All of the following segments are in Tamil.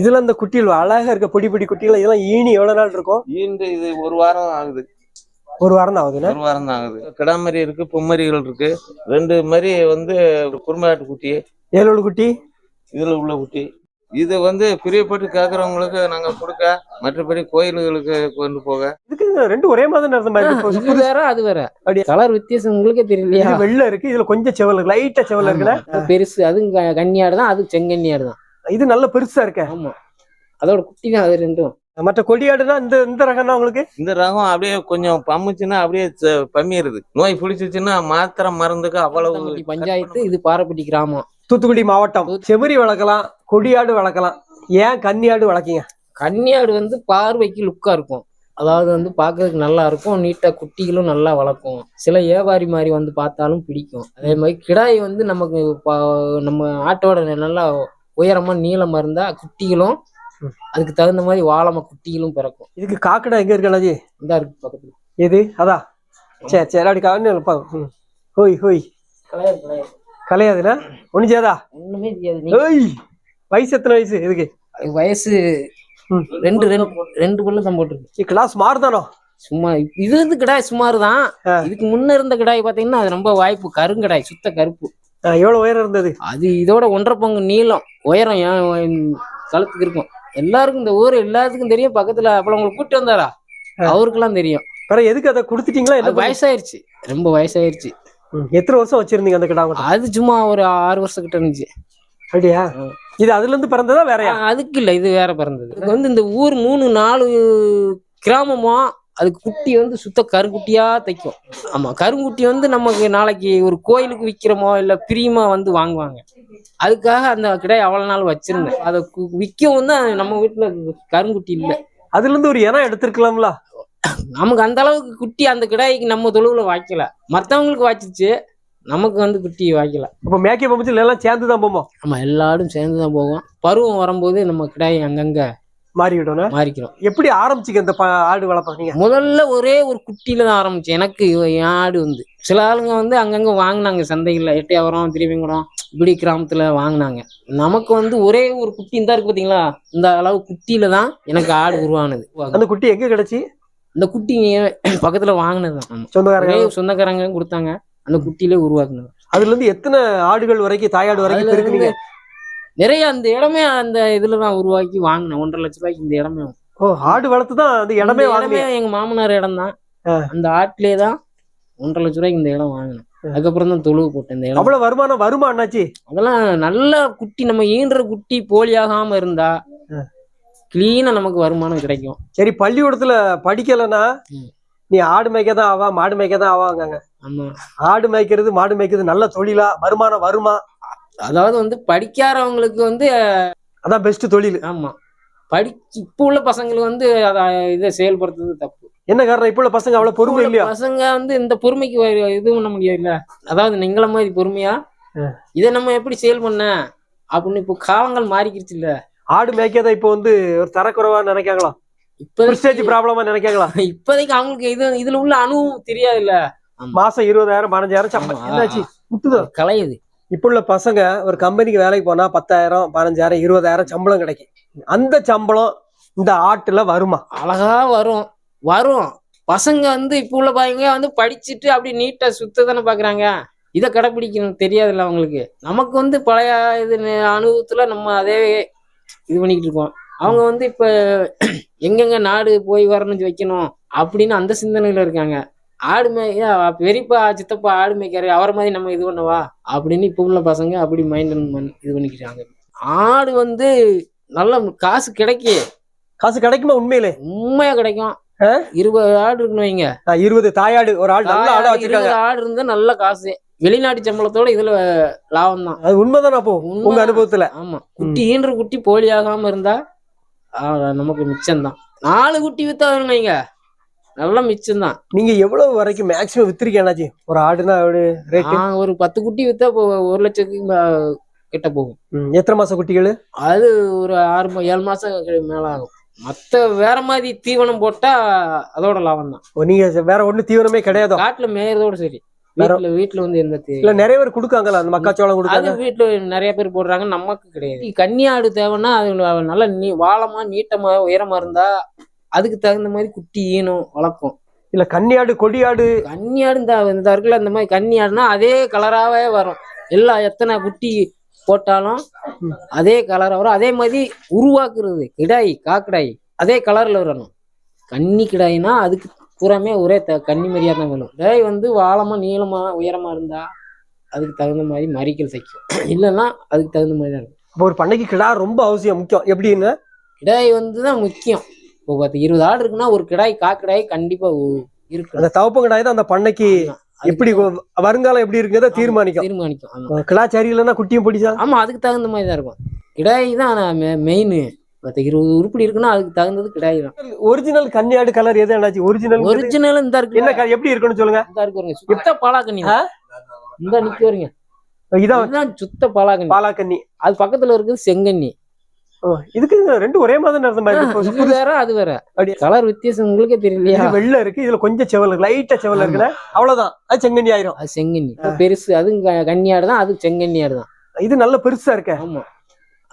இதுல இந்த குட்டிகள் அழகா இருக்க பொடி பொடி குட்டிகள் இதெல்லாம் ஈனி எவ்வளவு நாள் இருக்கும்? ஈண்டு இது ஒரு வாரம் ஆகுது. ஒரு வாரம் தான் ஆகுதுண்ணா ஒரு வாரம் தான் ஆகுது. கிடாமரி இருக்கு பொம்மரிகள் இருக்கு. ரெண்டு மாதிரி வந்து குறும்பாட்டு குட்டி ஏழு குட்டி? இதுல உள்ள குட்டி. இது வந்து பிரியப்பட்டு கேக்குறவங்களுக்கு நாங்க கொடுக்க மற்றபடி கோயில்களுக்கு கொண்டு போக. இதுக்கு ரெண்டு ஒரே மாதிரி நடந்த மாதிரி இருக்கு. இது வேற அது வேற. அப்படியா? கலர் வித்தியாசம் உங்களுக்கே தெரியலையா? இது வெள்ளை இருக்கு இதுல கொஞ்சம் செவல் இருக்கு லைட்டா செவல் இருக்குல்ல. பெருசு அதுவும் க- கன்னியாடு தான் அது செங்கன்னியாடு தான். இது நல்ல பெருசா இருக்க. ஆமா. அதோட குட்டி தான் அது ரெண்டும். மற்ற கொடியாடுனா இந்த இந்த ரகம்னா உங்களுக்கு? இந்த ரகம் அப்படியே கொஞ்சம் பம்முச்சுன்னா அப்படியே பம்மிடுது நோய் பிடிச்சிச்சுன்னா மாத்திரை மருந்துக்கு அவ்வளவு பஞ்சாயத்து இது பாறைப்பட்டி கிராமம். தூத்துக்குடி மாவட்டம். செவரி வளர்க்கலாம் கொடியாடு வளர்க்கலாம். ஏன் கன்னியாடு வளர்க்கீங்க? கன்னியாடு வந்து பார்வைக்கு லுக்கா இருக்கும். அதாவது வந்து பார்க்கறதுக்கு நல்லா இருக்கும் நீட்டா குட்டிகளும் நல்லா வளர்க்கும். சில வியாபாரி மாதிரி வந்து பார்த்தாலும் பிடிக்கும். அதே மாதிரி கிடாய் வந்து நமக்கு பா- நம்ம ஆட்டோட நல்லா உயரமா நீளமா இருந்தா குட்டிகளும் அதுக்கு தகுந்த மாதிரி வாழமா குட்டிகளும் பிறக்கும். இதுக்கு காக்கடா எங்க இருக்கு அண்ணாஜி? இந்த இருக்கு பக்கத்துல. எது? அதான் சரி சரி அப்படி காரணம் ஹோய் ஹோய். கலையாதுண்ணா ஒண்ணு சேதா ஒண்ணுமே நீ. ஏய் வயசு எத்தனை வயசு இதுக்கு? வயசு. ரெண்டு ரெண்டு ரெண்டு பல்லு தான் போட்டிருக்கு. கிளாஸ் மாறுதானோ? சும்மா இது வந்து கிடாய் சுமார் தான். இதுக்கு முன்ன இருந்த கிடாய் பாத்தீங்கன்னா அது ரொம்ப வாய்ப்பு கருங்கடாய் சுத்த கருப்பு. எவ்வளவு உயரம் இருந்தது? அது இதோட ஒன்றரை பங்கு நீளம். உயரம் ஏன் கழுத்துக்கு இருக்கும். எல்லாருக்கும் இந்த ஊர் எல்லாத்துக்கும் தெரியும். பக்கத்துல அப்ப உங்களை கூப்பிட்டு வந்தாரா? அவருக்கெல்லாம் தெரியும். பிறகு எதுக்கு அதை கொடுத்துட்டீங்களா? என்ன வயசாயிருச்சு. ரொம்ப வயசாயிருச்சு. எத்தனை வருஷம் வச்சிருந்தீங்க அந்த கிடா மட்டும் அது சும்மா ஒரு ஆறு வருஷம் கிட்ட இருந்துச்சு. அப்படியா. இது அதுல இருந்து பிறந்ததா வேறயா? ஆ, அதுக்கு இல்ல இது வேற பிறந்தது. வந்து இந்த ஊர் மூணு நாலு கிராமமா அதுக்கு குட்டி வந்து சுத்த கருங்குட்டியா தைக்கும். ஆமா கருங்குட்டி வந்து நமக்கு நாளைக்கு ஒரு கோயிலுக்கு விக்கிறோமோ இல்ல பிரியமா வந்து வாங்குவாங்க. அதுக்காக அந்த கிடையாது அவ்வளவு நாள் வச்சிருந்தேன். அதை விக்கவும் தான் நம்ம வீட்டுல கருங்குட்டி இல்ல. அதுல இருந்து ஒரு இனம் எடுத்திருக்கலாம்ல? நமக்கு அந்த அளவுக்கு குட்டி அந்த கிடாய்க்கு நம்ம தொழுவுல வாய்க்கல. மத்தவங்களுக்கு வாய்ச்சிச்சு நமக்கு வந்து குட்டி வாய்க்கல. அப்ப மேக்கே பம்பத்தில் எல்லாம் சேர்ந்து தான் போமோ ஆமா எல்லாரும் சேர்ந்து தான் போவோம் பருவம் வரும்போது நம்ம கிடாய் அங்கங்க மாறிவிடணும் மாறிக்கிறோம். எப்படி ஆரம்பிச்சிக்க இந்த ஆடு வளர்ப்பாங்க முதல்ல ஒரே ஒரு குட்டியில தான் ஆரம்பிச்சேன். எனக்கு என் ஆடு வந்து சில ஆளுங்க வந்து அங்கங்க வாங்கினாங்க சந்தைகள்ல எட்டையாவரம் திருவிங்குடம் இப்படி கிராமத்துல வாங்கினாங்க. நமக்கு வந்து ஒரே ஒரு குட்டி இந்த இருக்கு பாத்தீங்களா? இந்த அளவு குட்டியில தான் எனக்கு ஆடு உருவானது. அந்த குட்டி எங்க கிடைச்சி? இந்த குட்டி பக்கத்துல வாங்கினது. சொந்தக்காரங்க? சொந்தக்காரங்க கொடுத்தாங்க. அந்த குட்டியிலே உருவாக்குனது. அதுல இருந்து எத்தனை ஆடுகள் வரைக்கும் தாயாடு வரைக்கும் இருக்குனீங்க நிறைய அந்த இடமே அந்த இதுல தான் உருவாக்கி வாங்கினேன். ஒன்றரை லட்ச ரூபாய்க்கு இந்த இடமே. ஓ ஆடு வளர்த்து தான் அந்த இடமே வாங்கினீங்க எங்க மாமனார் இடம் தான். அந்த ஆட்டிலே தான் ஒன்றரை லட்ச ரூபாய்க்கு இந்த இடம் வாங்கினேன் அதுக்கப்புறம் தான் தொழுவு போட்டேன் இந்த இடம். அவ்வளவு வருமானம் வருமா அண்ணாச்சி? அதெல்லாம் நல்ல குட்டி நம்ம ஈன்ற குட்டி போலியாகாம இருந்தா. கிளீனா நமக்கு வருமானம் கிடைக்கும். சரி பள்ளிக்கூடத்துல படிக்கலைன்னா. நீ ஆடு மேய்க்க தான் ஆவா மாடு மேய்க்க தான் ஆவாங்க ஆமா. ஆடு மேய்க்கிறது மாடு மேய்க்கிறது நல்ல தொழிலா? வருமானம் வருமா? அதாவது வந்து படிக்காதவங்களுக்கு வந்து அதான் பெஸ்ட் தொழில். ஆமா. படி இப்போ உள்ள பசங்களுக்கு வந்து அதை இதை செயல்படுத்துறது தப்பு. என்ன காரணம்? இப்போ உள்ள பசங்க அவ்வளவு பொறுமை இல்லையா? பசங்க வந்து இந்த பொறுமைக்கு இது பண்ண முடியாதுல்ல. அதாவது நீங்கள மாதிரி பொறுமையா. இதை நம்ம எப்படி செயல் பண்ண? அப்படின்னு இப்போ காலங்கள் மாறிக்கிடுச்சு இல்ல ஆடு மேய்க்கதை இப்போ வந்து ஒரு தரக்குறைவா நினைக்காங்களா? இப்ப ப்ராப்ளமா நினைக்காங்களா? இப்போதைக்கு அவங்களுக்கு இது இதுல உள்ள அனுபவம் தெரியாதுல்ல. மாசம் இருபதாயிரம் பதினஞ்சாயிரம் சம்பளம். என்னாச்சு? முட்டுதோ? கலையுது இப்போ உள்ள பசங்க ஒரு கம்பெனிக்கு வேலைக்கு போனால் பத்தாயிரம் பதினஞ்சாயிரம் இருபதாயிரம் சம்பளம் கிடைக்கும். அந்த சம்பளம் இந்த ஆட்டில் வருமா? அழகா வரும். வரும். பசங்க வந்து இப்போ உள்ள பையங்க வந்து படிச்சுட்டு அப்படி நீட்டாக சுத்த தானே பார்க்குறாங்க இதை கடைப்பிடிக்கணும் தெரியாதுல்ல அவங்களுக்கு. நமக்கு வந்து பழைய இது அனுபவத்தில் நம்ம அதே இது பண்ணிக்கிட்டு இருக்கோம். அவங்க வந்து இப்போ எங்கெங்க நாடு போய் வரணும்னு வைக்கணும் அப்படின்னு அந்த சிந்தனையில் இருக்காங்க. ஆடு மேய்க்க பெரியப்பா சித்தப்பா ஆடு மேய்க்காரு அவரை மாதிரி நம்ம இது பண்ணவா? அப்படின்னு இப்போ உள்ள பசங்க அப்படி மைண்ட் இது பண்ணிக்கிறாங்க ஆடு வந்து நல்ல காசு கிடைக்கு. காசு கிடைக்குமா உண்மையிலே? உண்மையா கிடைக்கும்? இருபது ஆடு இருக்குன்னு வைங்க. இருபது தாயாடு ஒரு ஆள் நல்ல ஆடா வச்சிருக்காங்க. ஆடு இருந்தா நல்ல காசு. வெளிநாட்டு சம்பளத்தோட இதுல லாபம் தான். அது உண்மைதானே அப்போ உங்க. அனுபவத்துல. ஆமா. குட்டி ஈன்ற குட்டி போலி ஆகாம இருந்தா நமக்கு மிச்சம்தான். நாலு குட்டி வித்தா வைங்க. நல்ல மிச்சம்தான். நீங்க எவ்வளவு வரைக்கும் மேக்சிமம் வித்திருக்கீங்க அண்ணாச்சி? ஒரு ஆடுனா ஒரு பத்து குட்டி வித்தா இப்போ ஒரு லட்சத்துக்கு கிட்ட போகும். எத்தனை மாச குட்டிகள்? அது ஒரு ஆறு ஏழு மாசம் மேல ஆகும். மத்த வேற மாதிரி தீவனம் போட்டா அதோட லாபம் தான். நீங்க வேற ஒண்ணு தீவிரமே கிடையாதோ? காட்டுல மேயறதோட சரி. வீட்டுல வீட்டுல வந்து எந்த இல்ல நிறைய பேர் கொடுக்காங்கல்ல அந்த மக்காச்சோளம் அது கொடுக்காங்க வீட்டுல நிறைய பேர் போடுறாங்க நமக்கு கிடையாது. கன்னியாடு தேவைன்னா அது நல்ல நீ வாழமா நீட்டமா உயரமா இருந்தா அதுக்கு தகுந்த மாதிரி குட்டி ஈனும் வளர்க்கும். இல்ல கன்னியாடு கொடியாடு. கன்னியாடு இந்த இந்த இருக்குல்ல இந்த மாதிரி கன்னியாடுனா அதே கலராகவே வரும். எல்லா எத்தனை குட்டி போட்டாலும் அதே கலரா வரும். அதே மாதிரி உருவாக்குறது கிடாய் காக்கடாய் அதே கலர்ல வரணும். கன்னி கிடாய்னா அதுக்கு பூராமே ஒரே த கன்னி மாதிரியா தான் வேணும். கிடாய் வந்து வாழமா நீளமா உயரமா இருந்தா அதுக்கு தகுந்த மாதிரி மறிக்கல் தைக்கும் இல்லைன்னா அதுக்கு தகுந்த மாதிரி தான் இருக்கும். இப்ப ஒரு பண்ணைக்கு கிடா ரொம்ப அவசியம் முக்கியம். எப்படின்னு? கிடாய் வந்து தான் முக்கியம். இப்போ பத்து இருபது ஆடு இருக்குன்னா ஒரு கிடாய் காக்கடாய் கண்டிப்பா இருக்கணும் அந்த தவப்ப கிடாய் தான் அந்த பண்ணைக்கு எப்படி வருங்காலம் எப்படி இருக்குங்கிறத தீர்மானிக்கும். தீர்மானிக்கும் ஆமா. கிடா சரியில்லைன்னா குட்டியும் பிடிச்சா? ஆமா அதுக்கு தகுந்த மாதிரி தான் இருக்கும். கிடாய் தான் மெயின் மற்ற இருபது உருப்படி இருக்குன்னா அதுக்கு தகுந்தது கிடாய் தான். ஒரிஜினல் கன்னியாடு கலர் எது என்னாச்சு? ஒரிஜினல் ஒரிஜினல் இந்த இருக்கு. என்ன க- எப்படி இருக்குன்னு சொல்லுங்க. இந்த இருக்கு பாருங்க சுத்த பாலாக்கண்ணி. இந்த நிக்க வருங்க இதான் சுத்த பாலாக்கண்ணி. பாலா கன்னி அது பக்கத்துல இருக்குது செங்கண்ணி. இதுக்கு இது ரெண்டு ஒரே மாதிரி நடந்த மாதிரி வேற அது வேற. அப்படியா? கலர் வித்தியாசம் உங்களுக்கே தெரியலையா? வெள்ளை இருக்கு இதுல கொஞ்சம் செவல் இருக்கு லைட்டா செவல் இருக்குல்ல? அவ்வளவுதான். அது செங்கண்ணி ஆயிரும். அது செங்கண்ணி பெருசு க- கன்னியாடு தான் அது செங்கண்ணியாடு தான். இது நல்ல பெருசா இருக்க. ஆமா.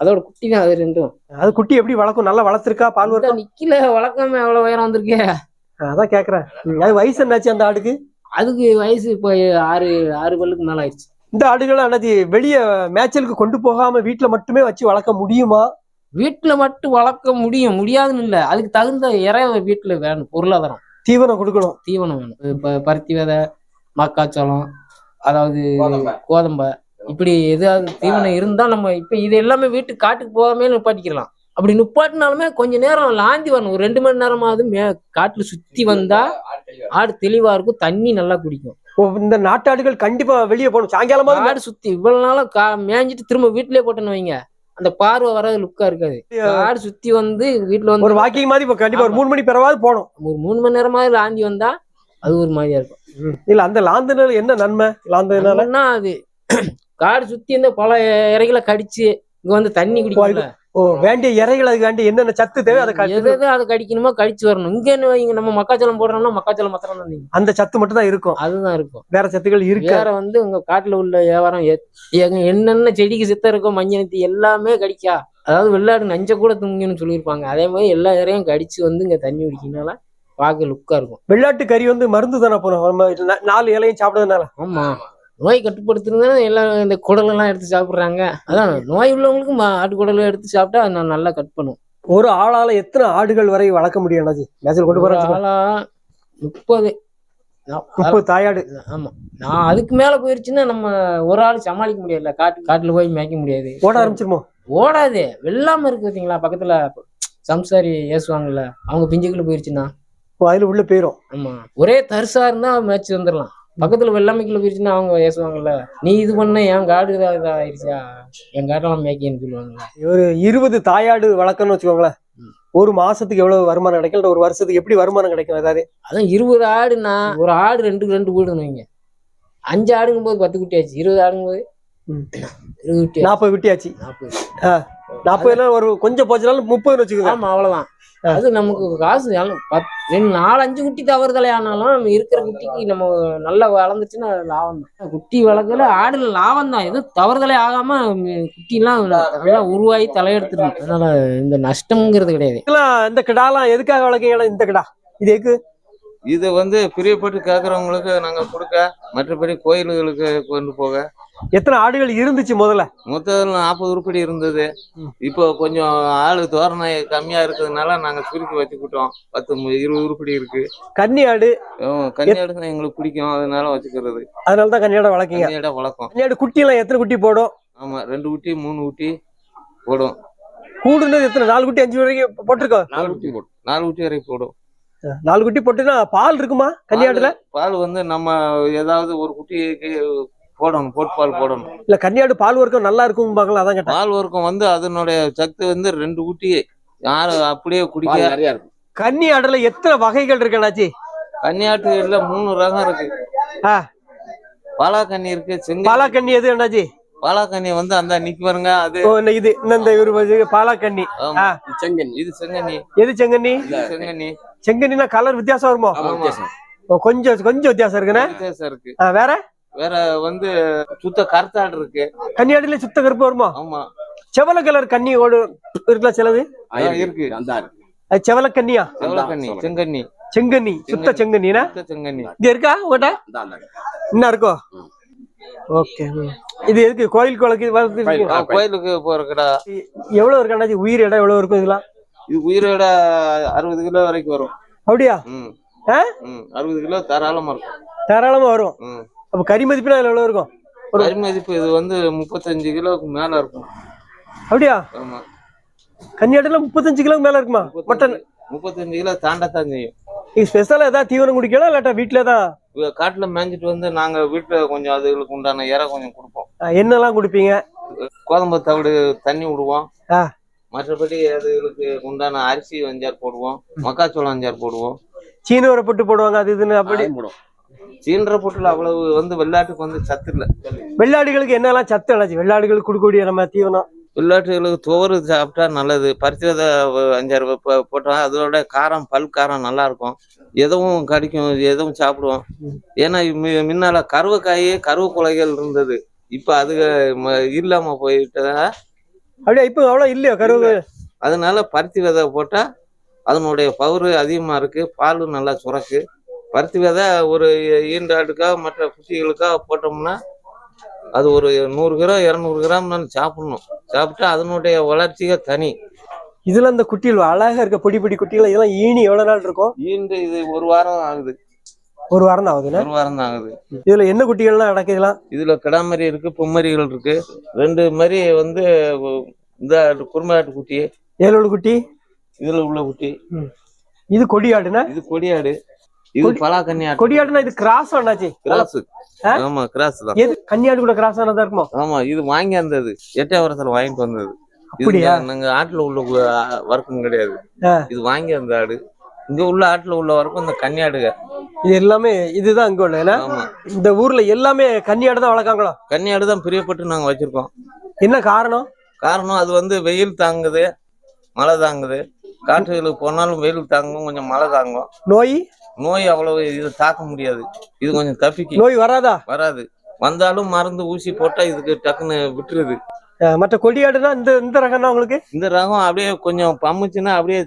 அதோட குட்டி தான் அது ரெண்டும். அது குட்டி எப்படி வளர்க்கும்? நல்லா வளர்த்திருக்கா? பால் வரும் நிக்கல வளர்க்காம எவ்வளவு உயரம் வந்திருக்கே? அதான் கேக்குறேன். அது வயசு என்னாச்சு அந்த ஆடுக்கு? அதுக்கு வயசு இப்போ ஆறு ஆறு பல்லுக்கு மேல ஆயிடுச்சு. இந்த ஆடுகளை அண்ணாச்சி வெளிய மேய்ச்சலுக்கு கொண்டு போகாம வீட்டுல மட்டுமே வச்சு வளர்க்க முடியுமா? வீட்டுல மட்டும் வளர்க்க முடியும். முடியாதுன்னு இல்ல. அதுக்கு தகுந்த இறை வீட்டுல வேணும். பொருளாதாரம். தீவனம் கொடுக்கணும். தீவனம் வேணும். இப்ப பருத்தி விதை மக்காச்சோளம் அதாவது கோதம்பை இப்படி எதாவது தீவனம் இருந்தா நம்ம இப்ப இது எல்லாமே வீட்டுக்கு காட்டுக்கு போகாமே நிப்பாட்டிக்கலாம். அப்படி நிப்பாட்டினாலுமே கொஞ்ச நேரம் லாந்தி வரணும். ஒரு ரெண்டு மணி நேரமாவது மே காட்டுல சுத்தி வந்தா ஆடு தெளிவா இருக்கும். தண்ணி நல்லா குடிக்கும். இந்த நாட்டாடுகள் கண்டிப்பா வெளியே போகணும். சாயங்காலமா ஆடு சுத்தி இவ்வளவு நாளா கா மேய்ஞ்சிட்டு திரும்ப வீட்லயே போட்டேன்னு வைங்க. அந்த பார்வை வர லுக்கா இருக்காது. ஆடு சுத்தி வந்து வீட்டுல வந்து ஒரு வாக்கிங் மாதிரி இப்ப கண்டிப்பா ஒரு மூணு மணி பிறவாது போகணும். ஒரு மூணு மணி நேரமாவது லாந்தி வந்தா அது ஒரு மாதிரியா இருக்கும். இல்ல அந்த லாந்தனால என்ன நன்மை? லாந்தனால? அது காடு சுத்தி இந்த பல இறைகளை கடிச்சு இங்க வந்து தண்ணி குடிக்கல ஓ வேண்டிய இறைகள் அதுக்கு வேண்டிய என்னென்ன சத்து தேவை அதை எது கட்டு எது அதை கடிக்கணுமோ கடிச்சு வரணும். இங்க என்ன இங்க நம்ம மக்காச்சோளம் போடுறோம்னா மக்காச்சோளம் மாத்திரம் தான் அந்த சத்து மட்டும் தான் இருக்கும். அதுதான் இருக்கும். வேற சத்துக்கள் இருக்கு. வேற வந்து உங்க காட்டுல உள்ள வியாபாரம் என்னென்ன செடிக்கு சித்த இருக்கோ மஞ்சனத்தி எல்லாமே கடிக்கா. அதாவது வெள்ளாடு நஞ்ச கூட துங்குன்னு சொல்லியிருப்பாங்க. அதே மாதிரி எல்லா இறையும் கடிச்சு வந்து இங்க தண்ணி குடிக்கனால பார்க்க லுக்கா இருக்கும். வெள்ளாட்டு கறி வந்து மருந்து தானே போனோம் நாலு இலையும் சாப்பிடுறதுனால. ஆமா. நோய் கட்டுப்படுத்துறது எல்லாம் இந்த குடல் எல்லாம் எடுத்து சாப்பிடுறாங்க. அதான் நோய் உள்ளவங்களுக்கு ஆட்டு குடல் எடுத்து சாப்பிட்டா நான் நல்லா கட் பண்ணும். ஒரு ஆளால எத்தனை ஆடுகள் வரை வளர்க்க முடியும் அண்ணாச்சி? மேய்ச்சல் கொண்டு போறாங்க ஆளா முப்பது. முப்பது தாயாடு. ஆமா. நான் அதுக்கு மேல போயிருச்சுன்னா நம்ம ஒரு ஆள் சமாளிக்க முடியல காட்டு காட்டுல போய் மேய்க்க முடியாது. ஓட ஆரம்பிச்சிருமோ? ஓடாது. வெள்ளாம இருக்கு பாத்தீங்களா பக்கத்துல சம்சாரி ஏசுவாங்கல்ல. அவங்க பிஞ்சுக்குள்ள போயிருச்சுன்னா. ஓ, அதுல உள்ள போயிரும். ஆமா. ஒரே தரிசா இருந்தா மேய்ச்சி வந்துடலாம் பக்கத்துல வெள்ளாமைக்குள்ள போயிருச்சுன்னா அவங்க ஏசுவாங்கல்ல? நீ இது பண்ண என் காடு இதா இதாயிருச்சா என் காட்டெல்லாம் மேய்க்கன்னு சொல்லுவாங்கல்ல ஒரு இருபது தாயாடு வளர்க்கணும்னு வச்சுக்கோங்களேன். ஒரு மாசத்துக்கு எவ்வளவு வருமானம் கிடைக்கும்? இல்ல ஒரு வருஷத்துக்கு எப்படி வருமானம் கிடைக்கும் ஏதாவது? அதான் இருபது ஆடுனா ஒரு ஆடு ரெண்டு ரெண்டு வீடுன்னு வைங்க அஞ்சு ஆடுங்கும் போது பத்து குட்டி ஆச்சு இருபது ஆடுங்கும் போது. இருபது குட்டி ஆச்சு. நாற்பது நாற்பது நாற்பதுல ஒரு கொஞ்சம் போச்சுனாலும் முப்பதுன்னு வச்சுக்கோங்க. ஆமா அவ்வளவுதான். அது நமக்கு காசு பத்- ரெண்டு நாலு அஞ்சு குட்டி தவறுதலை ஆனாலும் இருக்கிற குட்டிக்கு நம்ம நல்லா வளர்ந்துச்சுன்னா லாபம் தான். குட்டி வளர்க்கல ஆடுல லாபம் தான். எதுவும் தவறுதலை ஆகாம குட்டிலாம் நல்லா உருவாகி தலையெடுத்துடும் அதனால இந்த நஷ்டம்ங்கிறது கிடையாது. இதெல்லாம் இந்த கிடாலாம் எதுக்காக வளர்க்கீங்க? இந்த கிடா. இது எதுக்கு? இது வந்து பிரியப்பட்டு கேட்கறவங்களுக்கு நாங்க கொடுக்க மற்றபடி கோயில்களுக்கு கொண்டு போக. எத்தனை ஆடுகள் இருந்துச்சு முதல்ல? மொத்தத்தில் நாற்பது உருப்படி இருந்தது. இப்போ கொஞ்சம் ஆளு தோரணை கம்மியா இருக்கிறதுனால நாங்க சுருக்கி வச்சுக்கிட்டோம். பத்து இருபது உருப்படி இருக்கு. கன்னி ஆடு. கன்னியாடு தான் எங்களுக்கு பிடிக்கும். அதனால வச்சுக்கிறது. அதனால தான் கன்னியாடை வளர்க்கீங்க. கன்னியாட வளர்க்கும். கன்னியாடு குட்டி எல்லாம் எத்தனை குட்டி போடும்? ஆமா ரெண்டு குட்டி மூணு குட்டி போடும். கூடுனது எத்தனை? நாலு குட்டி அஞ்சு வரைக்கும் போட்டிருக்கோம்? நாலு குட்டி போடும். நாலு குட்டி வரைக்கும் போடும். நாலு குட்டி போட்டுனா பால் இருக்குமா கன்னியாடுல பால் பால் வந்து நம்ம ஏதாவது ஒரு குட்டிக்கு போடணும் போட்டு பால் போடணும். இல்ல கன்னியாடு பால் வர்க்கம் நல்லா இருக்கும்பாங்களா? அதான் கேட்டேன். பால் வர்க்கம் வந்து அதனுடைய சத்து வந்து ரெண்டு குட்டி யாரும் அப்படியே குடிக்க நிறைய இருக்கும் கன்னி ஆடுல எத்தனை வகைகள் இருக்கு அண்ணாச்சி? கன்னியாட்டுல மூணு ரகம் இருக்கு. ஆ. பாலாக்கண்ணி இருக்கு செங்க பாலா கன்னி எது அண்ணாச்சி? பாலாக்கண்ணி வந்து அந்த நிக்கு பாருங்க அது இது இந்த இவரு பாலா கன்னி ஆமா. செங்கன் இது செங்கண்ணி. எது செங்கண்ணி? செங்கண்ணி. செங்கண்ணினா கலர் வித்தியாசம் வருமோ? கொஞ்சம் கொஞ்சம் வித்தியாசம் இருக்குண்ணே. வித்தியாசம் இருக்கு. ஆ, வேற? வேற வந்து சுத்த கருத்தாடு இருக்கு. கன்னியாடியில சுத்த கருப்பு வருமா? ஆமா. செவல கலர் கன்னி ஓடு இருக்குல்ல சிலது ஆ, இருக்கு. அந்த இருக்கு அது செவல கன்னியா? செங்கண்ணி. செங்கண்ணி சுத்த செங்கண்ணினா? சுத்த செங்கண்ணி. இங்க இருக்கா அந்த அந்த இருக்கு. ஓகே இது எதுக்கு கோயில் குளக்கு கோயிலுக்கு போற கடை எவ்வளவு இருக்கு அண்ணாச்சி? உயிர் இடம் எவ்வளவு இருக்கும் இதெல்லாம் இது உயிரோட அறுபது கிலோ வரைக்கும் வரும். அப்படியா? அறுபது கிலோ தாராளமா இருக்கும். தாராளமா வரும். அப்ப கறி மதிப்புனா அதுல எவ்வளவு இருக்கும்? ஒரு- கறி மதிப்பு இது வந்து முப்பத்தஞ்சு கிலோவுக்கு மேல இருக்கும். அப்படியா? ஆமா. கன்னியாடில முப்பத்தஞ்சு கிலோ மேல இருக்குமா? மட்டன்? முப்பத்தஞ்சு கிலோ தாண்டத்தான் செய்யும். இது ஸ்பெஷலா ஏதாவது தீவனம் குடிக்கலாம் இல்லாட்டா வீட்டுல தான் காட்டுல மேய்ஞ்சிட்டு வந்து நாங்க வீட்டுல கொஞ்சம் அதுகளுக்கு உண்டான இறை கொஞ்சம் கொடுப்போம். என்னெல்லாம் குடிப்பீங்க? கோதம்பு தவிடு தண்ணி விடுவோம். மற்றபடி அதுகளுக்கு உண்டான அரிசி அஞ்சாறு போடுவோம். மக்காச்சோளம் அஞ்சாறு போடுவோம். சீன உரை போட்டு போடுவாங்க அது இதுன்னு அப்படி? போடும். சீன்ற பொட்டுல அவ்வளவு வந்து வெள்ளாட்டுக்கு வந்து சத்து இல்ல. வெள்ளாடுகளுக்கு என்னெல்லாம் சத்து அண்ணாச்சி வெள்ளாடுகளுக்கு கொடுக்கக்கூடிய நம்ம தீவனம்? வெள்ளாட்டுகளுக்கு துவரு சாப்பிட்டா நல்லது. பருத்தி அஞ்சாறு வ- போ- போட்டா அதோட காரம் பல் காரம் நல்லா இருக்கும். எதுவும் கடிக்கும் எதுவும் சாப்பிடுவோம். ஏன்னா முன்னால கருவக்காய் கருவு குலைகள் இருந்தது. இப்ப அது இல்லாம போயிட்டு அப்படியே? இப்போ அவ்வளவு இல்லையோ கருவு? அதனால பருத்தி விதை போட்டா அதனுடைய பவுரு அதிகமா இருக்கு பாலும் நல்லா சுரக்கு. பருத்தி விதை ஒரு ஈண்டாட்டுக்கா மற்ற குட்டிகளுக்கா போட்டோம்னா அது ஒரு நூறு கிராம் இரநூறு கிராம் நான் சாப்பிடணும். சாப்பிட்டா அதனுடைய வளர்ச்சியே தனி. இதுல அந்த குட்டிகள் அழகா இருக்க பொடி பொடி குட்டிகள் இதெல்லாம் ஈனி எவ்வளவு நாள் இருக்கும்? ஈண்டு இது ஒரு வாரம் ஆகுது. ஒரு வாரம் தான் ஆகுதுண்ணே ஒரு வாரம் தான் ஆகுது. இதுல என்ன குட்டிகள்லாம் நடக்கு இதெல்லாம்? இதுல கிடாமரி இருக்கு பொம்மரிகள் இருக்கு. ரெண்டு மாதிரி வந்து இந்த குறும்பாட்டு குட்டி. ஏழு குட்டி? இதுல உள்ள குட்டி. இது கொடியாடுண்ணே இது கொடியாடு இது கொடி- பலாக்கன்னியாடு கொடியாடுனா இது கிராஸ் அண்ணாச்சி? கிராஸ்? ஆமா கிராஸ் தான். எது? கன்னியாடு கூட கிராஸ் ஆனதா இருக்குமா? ஆமா இது வாங்கி வந்தது. எட்டாவரத்துல வாங்கிட்டு வந்தது. அப்படியா? நாங்க ஆட்டுல உள்ள வர்க்கம் கிடையாது. இது வாங்கி வந்த ஆடு. இங்க உள்ள ஆட்டுல உள்ள வர்க்கம் இந்த கன்னியாடுக. இது எல்லாமே இதுதான் இங்க உள்ள இந்த ஊர்ல எல்லாமே கன்னியாடு தான் வளர்க்காங்களா? கன்னியாடு தான் பிரியப்பட்டு நாங்க வச்சிருக்கோம். என்ன காரணம்? காரணம் அது வந்து வெயில் தாங்குது மழை தாங்குது. காட்டுகளுக்கு போனாலும் வெயில் தாங்கும் கொஞ்சம் மழை தாங்கும். நோய்? நோய் அவ்வளவு இது தாக்க முடியாது. இது கொஞ்சம் தப்பிக்கு நோய் வராதா? வராது. வந்தாலும் மருந்து ஊசி போட்டா இதுக்கு டக்குன்னு விட்டுருது. மற்ற கொடியாடுனா இந்த இந்த ரகம்னா உங்களுக்கு? இந்த ரகம் அப்படியே கொஞ்சம் பம்முச்சுன்னா அப்படியே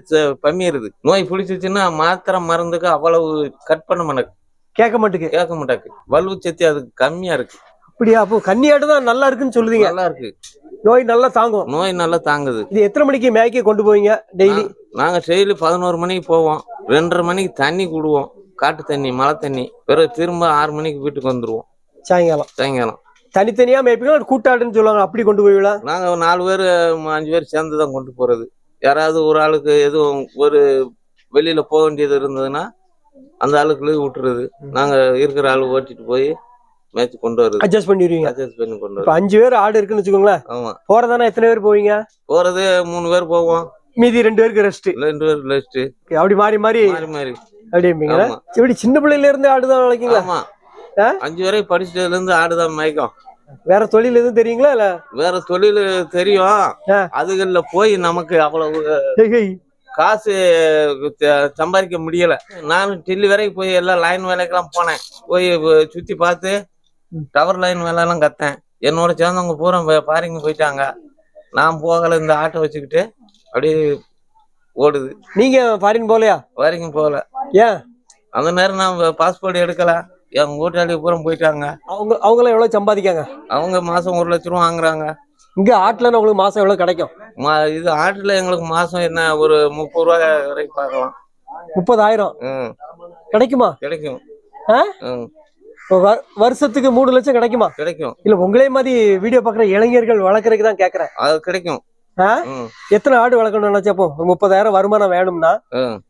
பம்மிடுது நோய் பிடிச்சிச்சுன்னா மாத்திரை மருந்துக்கு அவ்வளவு கட் பண்ண மாட்டேங்குது கேட்க மாட்டுக்கு? கேட்க மாட்டாக்கு வலுவு சக்தி அதுக்கு கம்மியா இருக்கு. அப்படியா? அப்போ கன்னியாடு தான் நல்லா இருக்குன்னு சொல்லுதீங்க. நல்லா இருக்கு. நோய் நல்லா தாங்கும். நோய் நல்லா தாங்குது. இது எத்தனை மணிக்கு மேய்க்க கொண்டு போவீங்க? டெய்லி? நாங்க டெய்லி பதினோரு மணிக்கு போவோம். ரெண்டரை மணிக்கு தண்ணி கூடுவோம். காட்டு தண்ணி மழை தண்ணி. பிறகு திரும்ப ஆறு மணிக்கு வீட்டுக்கு வந்துருவோம். சாயங்காலம். சாயங்காலம். தனித்தனியா மேய்ப்பீங்க கூட்டாடுன்னு சொல்லுவாங்க அப்படி கொண்டு போவீங்களா? நாங்க ஒரு நாலு பேர் அஞ்சு பேர் சேர்ந்து தான் கொண்டு போறது. யாராவது ஒரு ஆளுக்கு எதுவும் ஒரு வெளியில போக வேண்டியது இருந்ததுன்னா அந்த ஆளுக்கு லீவ் விட்டுறது. நாங்க இருக்கிற ஆளு ஓட்டிட்டு போய் மேய்ச்சி கொண்டு வருது அட்ஜஸ்ட் பண்ணிடுவீங்க. அட்ஜஸ்ட் பண்ணி கொண்டு வருது அஞ்சு பேர் ஆடு இருக்குன்னு வச்சுக்கோங்களேன். ஆமா. போறதானா எத்தனை பேர் போவீங்க? போறது மூணு பேர் போவோம். மீதி ரெண்டு பேருக்கு ரெஸ்ட் ரெண்டு பேர் லிஸ்ட் அப்படி மாறி மாறி மாறி மாறி. அப்படிம்பீங்க ஆமா. இப்படி சின்ன பிள்ளையில இருந்து ஆடுதான் வளர்க்கீங்களா? அஞ்சு வரை படிச்சதுல இருந்து ஆடுதான் மயக்கம். வேற தொழில் எதுவும் தெரியுங்களா இல்ல? வேற தொழில் தெரியும். அதுகள்ல போய் நமக்கு அவ்வளவு காசு சம்பாதிக்க முடியல. நானும் டில்லி வரைக்கும் போய் எல்லாம் லைன் வேலைக்கெல்லாம் போனேன். போய் சுத்தி பார்த்து டவர் லைன் வேலையெல்லாம் கத்தேன். என்னோட சேர்ந்தவங்க பூரா பாரிங்க போயிட்டாங்க. நான் போகல இந்த ஆட்டோ வச்சுக்கிட்டு. அப்படியே ஓடுது. நீங்க ஃபாரின் போலையா வரைக்கும் போகல. ஏன்? அந்த நேரம் நான் பாஸ்போர்ட் எடுக்கல. என் கூட்டாளி பூரா போயிட்டாங்க. அவங்க அவங்களாம் எவ்வளவு சம்பாதிக்காங்க? அவங்க மாசம் ஒரு லட்ச ரூபா வாங்குறாங்க. இங்க ஆட்டுல உங்களுக்கு மாசம் எவ்வளவு கிடைக்கும்? மா- இது ஆட்டுல எங்களுக்கு மாசம் என்ன ஒரு முப்பது ரூபா வரைக்கும் பார்க்கலாம். முப்பதாயிரம்? ம். கிடைக்குமா? கிடைக்கும். ஆ? ம். வருஷத்துக்கு மூணு லட்சம் கிடைக்குமா? கிடைக்கும். இல்ல உங்களே மாதிரி வீடியோ பாக்குற இளைஞர்கள் வளர்க்கறதுக்கு தான் கேக்குறேன். அது கிடைக்கும். எத்தனை ஆடு வளர்க்கணும் நினைச்சப்போ ஒரு முப்பதாயிரம் வருமானம் வேணும்னா.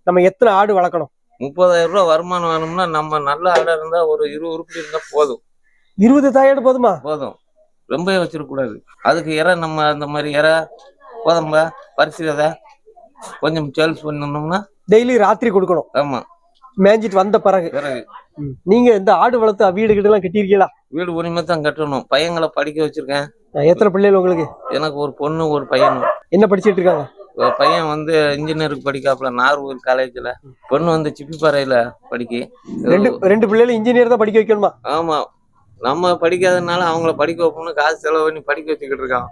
நம்ம எத்தனை ஆடு வளர்க்கணும்? முப்பதாயிரம் ரூபாய் வருமானம் வேணும்னா நம்ம நல்ல ஆடா இருந்தா ஒரு இருபது உருப்படி இருந்தா போதும். இருபது தாயாடு போதுமா? போதும். ரொம்ப வச்சிருக்க கூடாது. அதுக்கு இறை நம்ம அந்த மாதிரி இறை கோதம்ப பரிசு விதை கொஞ்சம் சேல்ஸ் பண்ணணும்னா டெய்லி ராத்திரி கொடுக்கணும். ஆமா. மேய்ஞ்சிட்டு வந்த பிறகு. பிறகு. நீங்க இந்த ஆடு வளர்த்து வீடு கிட்ட எல்லாம் கட்டியிருக்கீங்களா? வீடு உரிமை தான் கட்டணும். பையங்களை படிக்க வச்சிருக்கேன். எத்தனை பிள்ளைகள் உங்களுக்கு? எனக்கு ஒரு பொண்ணு ஒரு பையனும் என்ன படிச்சிட்டு இருக்காங்க? பையன் வந்து இன்ஜினியருக்கு படிக்காப்புல நாகர்கோவில் காலேஜ்ல பொண்ணு வந்து சிப்பிப்பாறையில படிக்கி. ரெண்டு ரெண்டு பிள்ளைகளும் இன்ஜினியர் தான் படிக்க வைக்கணுமா? ஆமா. நம்ம படிக்காதனால அவங்கள படிக்க வைப்போம்னு காசு செலவு பண்ணி படிக்க வச்சுக்கிட்டு இருக்கான்.